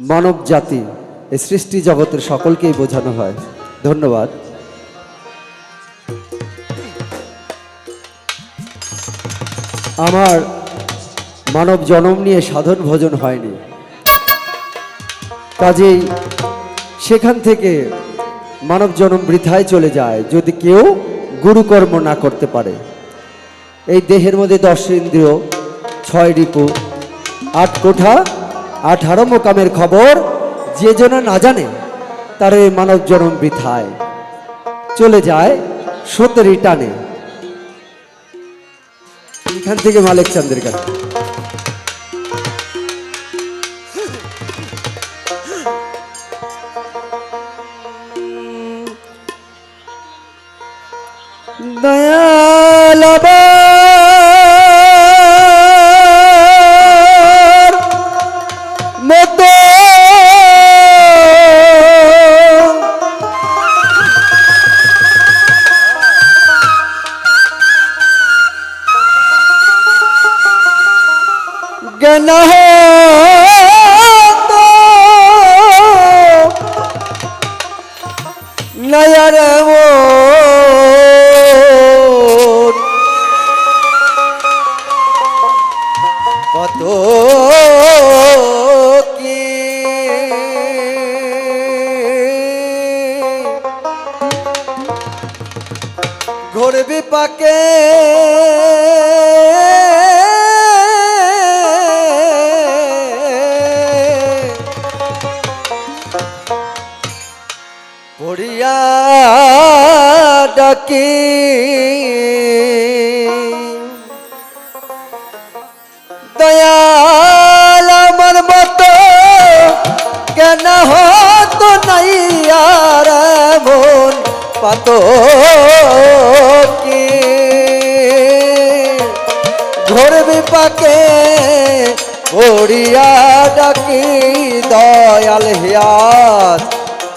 মানব জাতি, এই সৃষ্টি জগতের সকলকেই বোঝানো হয়। ধন্যবাদ। আমার মানব জনম নিয়ে সাধন ভোজন হয়নি। কাজেই সেখান থেকে মানব জনম বৃথায় চলে যায়, যদি কেউ গুরুকর্ম না করতে পারে। এই দেহের মধ্যে দশ ইন্দ্রিয়, ছয় রিপু, আট কোঠা আঠারো মোকামের খবর, যে যেন না জানে, তার এই মানব জনম বৃথায় চলে যায় সতেরি টানে। এখান থেকে মালিক চান্দের কাছে। দয়াল জ্ঞান হতো নয়র মন কত কি? ঘুরবি পাকে ডাকি। দয়াল আমার মতো কেন হতো নাই আর মন পাত কি? ঘোর বিপাকে পড়িয়া ডাকি দয়াল হিয়াত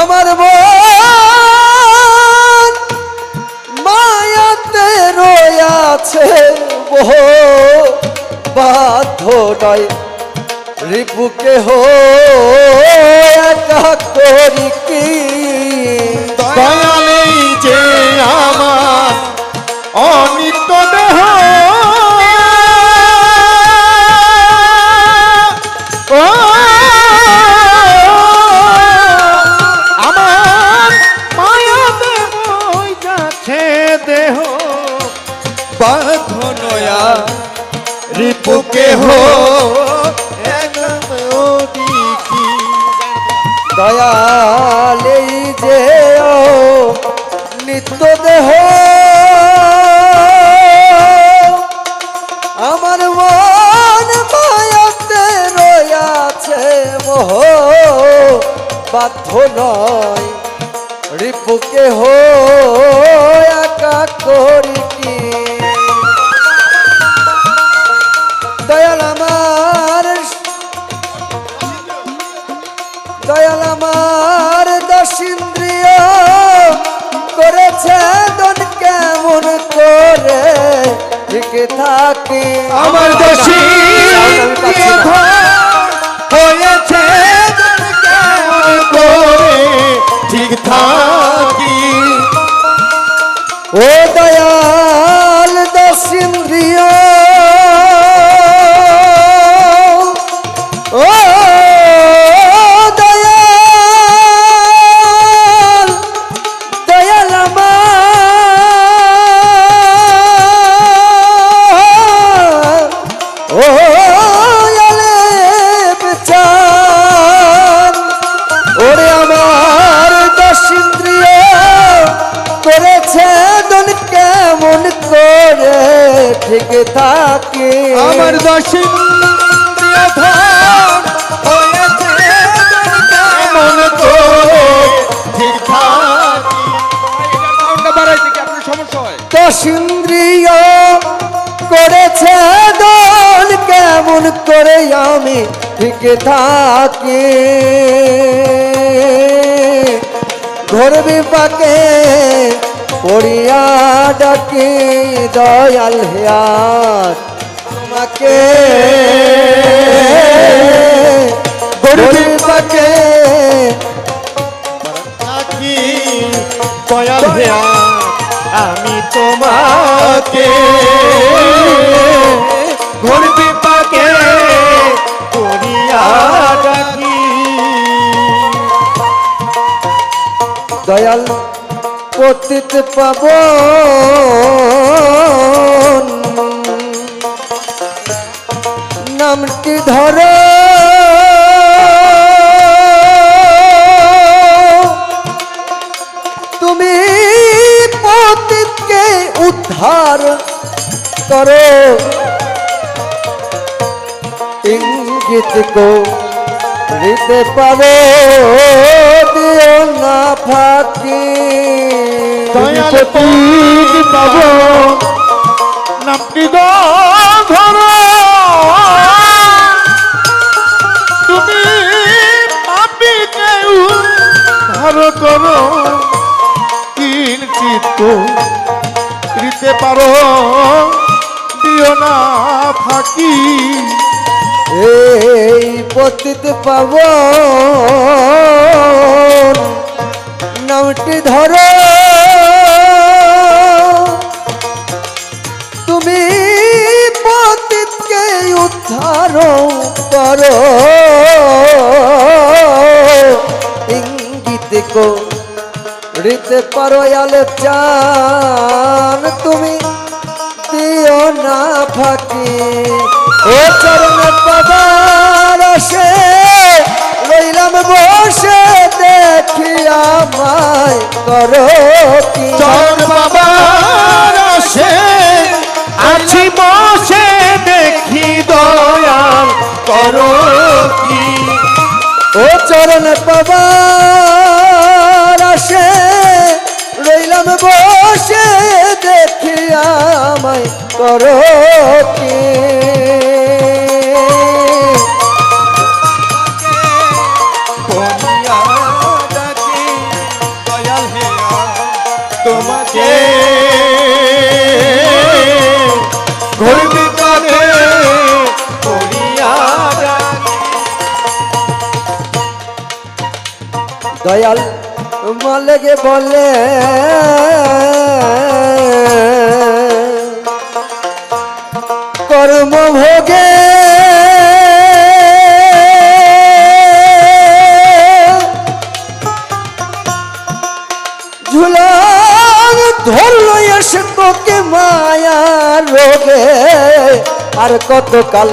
আমার বোন মায়াতে রয়াছে বহু বাধ্য রিপুকে হো একা করি কি? দয়ালেই বাঁধনয়া রিপুকে হো দয়ালেই যে নিত্য দেহ। আমার মন মায়াতে রয়াছে মোহ। বাধ্য নয় রিপুকে হো একা করি কি দয়াল আমার দয়াল আমার দশিন্দ্রিয় করেছে দন কেমন করে? ঠিক থাকি আমার পাচ্ছি হয়েছে কেমন করে? ঠিক থাকি। ও দয়াল দশিন্দ্রিয় দশিন্দ্রিয় করেছে দল কেমন করে আমি ঠিক থাকি? ধরবি পাকে পড়িয়া ডাকি দয়াল হেয়ার তোমাকে ধরবি পাকে। থাকি দয়াল আমি তোমাকে। ঘুরবি পাকে। করিয়া ডাকি। দয়াল পতিত পাব নামটি ধর। তুমি পতিতকে উদ্ধার করো। ইঙ্গিত কো দিতে পারো দিও না ফাঁকি। দয়াল পাব। নামটি ধর। ধর করো, কিঞ্চিত দিতে পারো। দিও না ফাঁকি। এই পতিত পাব নামটি ধরো। তুমি পতিতকে উদ্ধার করো। রিতে পারো আলে চান তুমি দিও না ফাঁকি। ও চরণে পাবার আসে রইলাম বসে দেখি আমায় করো কি। চরণ বাবার আসে আছি বসে দেখি দয়াল করো কি। ও চরণ পাবার আসে রইলাম বসে দেখি আমায় করো কি? মালেকে বলে, কর্ম ভোগে ঝুলান ধরলো এসে তোকে মায়া রোগে। আর কতকাল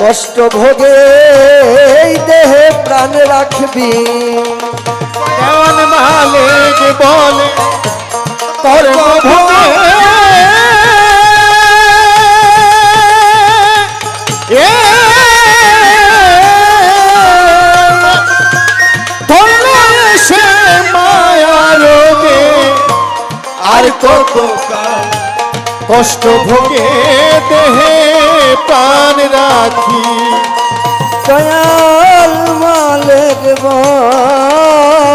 কষ্ট ভোগে দেহে প্রাণ রাখবি। মালিক বলে কর্ম ভোগে এ ধরলে সে মায়া রোগে আর কত কষ্ট ভোগে দেহে প্রাণ রাখি। দয়াল মালিক বলে।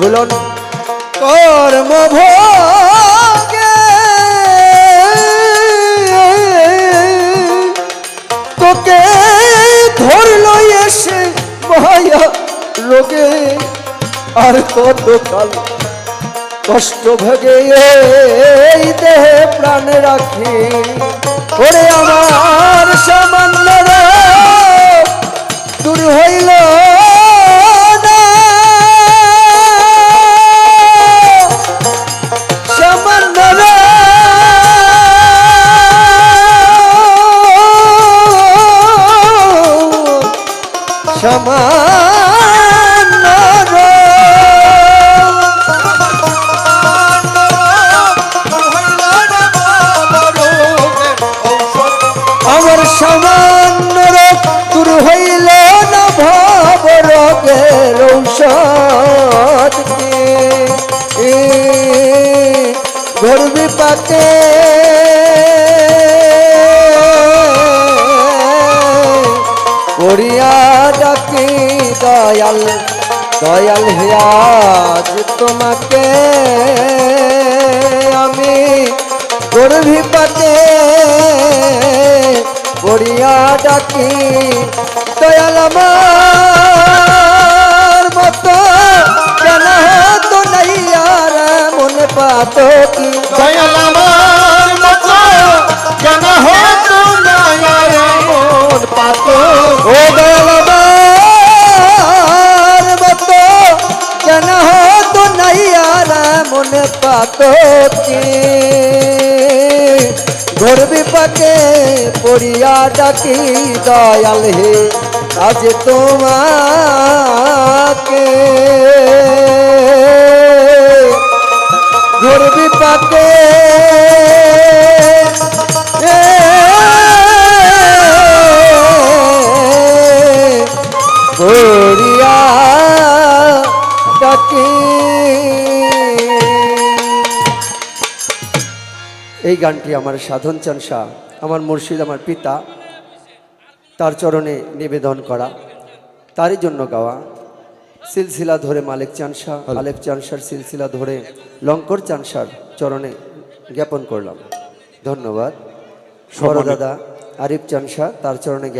ঝুলন কর্ম ভোগে। তোকে ধরলো এসে মায়া রোগে। আর কত কাল কষ্ট ভোগে এই দেহে প্রাণ রাখি। ওরে আমার সামান্য দূর হইল বিপাকে করিয়া ডাকি দয়াল দয়াল হিয়াজ তোমাকে। আমি গর্ভি পাতে। করিয়া ডাকি দয়াল আমার মতো কেন তো নাই আর মনে পাতো কি? দয়াল আমার মতো কেন হতো না মন পাতো? ও দয়াল মতো কেন হতো নাই আর মনে পাতো কি? ঘর বিপাকে পড়িয়া ডাকি দয়াল হে আজ তোমাকে করিয়া ডাকি। এই গানটি আমার সাধন চান শাহ আমার মুর্শিদ আমার পিতা তার চরণে নিবেদন করা। তারই জন্য গাওয়া। সিলসিলা ধরে মালিক চানসা আলেপ চানসার সিলসিলা ধরে লঙ্কর চানসার চরণে জ্ঞাপন করলাম। ধন্যবাদ। দাদা আরিফ চানসা তার চরণে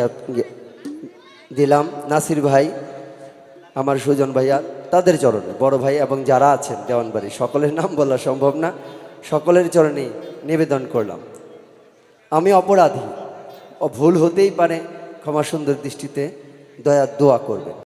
দিলাম। নাসির ভাই আমার সুজন ভাইয়া তাদের চরণে। বড় ভাই এবং যারা আছেন দেওয়ানবাড়ি সকলের নাম বলা সম্ভব না। সকলের চরণে নিবেদন করলাম। আমি অপরাধী। ও ভুল হতেই পারে। ক্ষমা সুন্দর দৃষ্টিতে দয়া দোয়া করবেন।